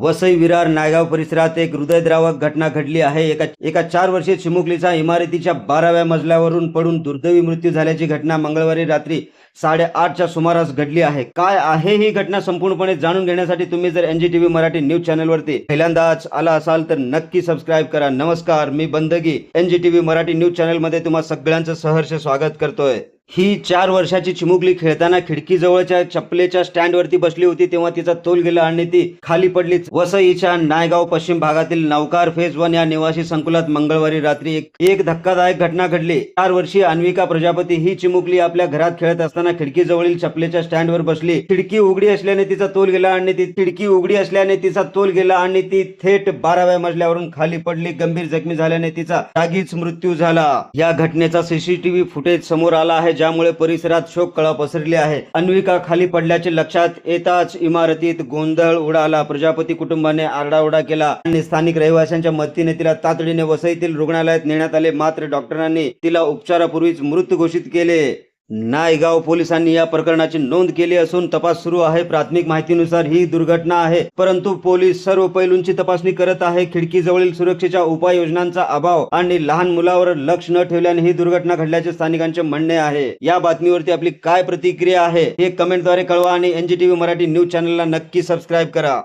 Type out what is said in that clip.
वसई विरार नायगाव परिसरात एक हृदयद्रावक घटना घडली आहे. एका एका चार वर्षीय चिमुकलीचा इमारतीच्या बाराव्या मजल्यावरून पडून दुर्दैवी मृत्यू झाल्याची घटना मंगळवारी रात्री साडेआठच्या सुमारास घडली आहे. काय आहे ही घटना संपूर्णपणे जाणून घेण्यासाठी तुम्ही जर एनजीटीव्ही मराठी न्यूज चॅनलवरती पहिल्यांदाच आला असाल तर नक्की सबस्क्राईब करा. नमस्कार मी बंदगी एनजीटीव्ही मराठी न्यूज चॅनलमध्ये तुम्हा सगळ्यांचं सहर्ष स्वागत करतोय. ही चार वर्षाची चिमुकली खेळताना खिडकीजवळच्या चपलेच्या स्टँडवरती बसली होती तेव्हा तिचा तोल गेला आणि ती खाली पडली. वसईच्या नायगाव पश्चिम भागातील नौकार फेज वन या निवासी संकुलात मंगळवारी रात्री एक एक धक्कादायक घटना घडली. चार वर्षीय अन्विका प्रजापती ही चिमुकली आपल्या घरात खेळत असताना खिडकीजवळील चपलेच्या स्टँडवर बसली. खिडकी उघडी असल्याने तिचा तोल गेला आणि ती खिडकी उघडी असल्याने तिचा तोल गेला आणि ती थेट बाराव्या मजल्यावरून खाली पडली. गंभीर जखमी झाल्याने तिचा जागीच मृत्यू झाला. या घटनेचा सीसीटीव्ही फुटेज समोर आला आहे. ज्यामुळे परिसरात शोककळा पसरली आहे. अन्विका खाली पडल्याचे लक्षात येताच इमारतीत गोंधळ उडाला. प्रजापती कुटुंबाने आरडाओरडा केला आणि स्थानिक रहिवाशांच्या मदतीने तिला तातडीने वसईतील रुग्णालयात नेण्यात आले. मात्र डॉक्टरांनी तिला उपचारापूर्वीच मृत घोषित केले. नायगाव पोलिसांनी या प्रकरणाची नोंद केली असून तपास सुरू आहे. प्राथमिक माहितीनुसार ही दुर्घटना आहे. परंतु पोलीस सर्व पैलूंची तपासणी करत आहे. खिडकीजवळील सुरक्षेच्या उपाययोजनांचा अभाव आणि लहान मुलावर लक्ष न ठेवल्याने ही दुर्घटना घडल्याचे स्थानिकांचे म्हणणे आहे. या बातमीवरती आपली काय प्रतिक्रिया आहे हे कमेंटद्वारे कळवा आणि एनजीटीव्ही मराठी न्यूज चॅनलला नक्की सबस्क्राईब करा.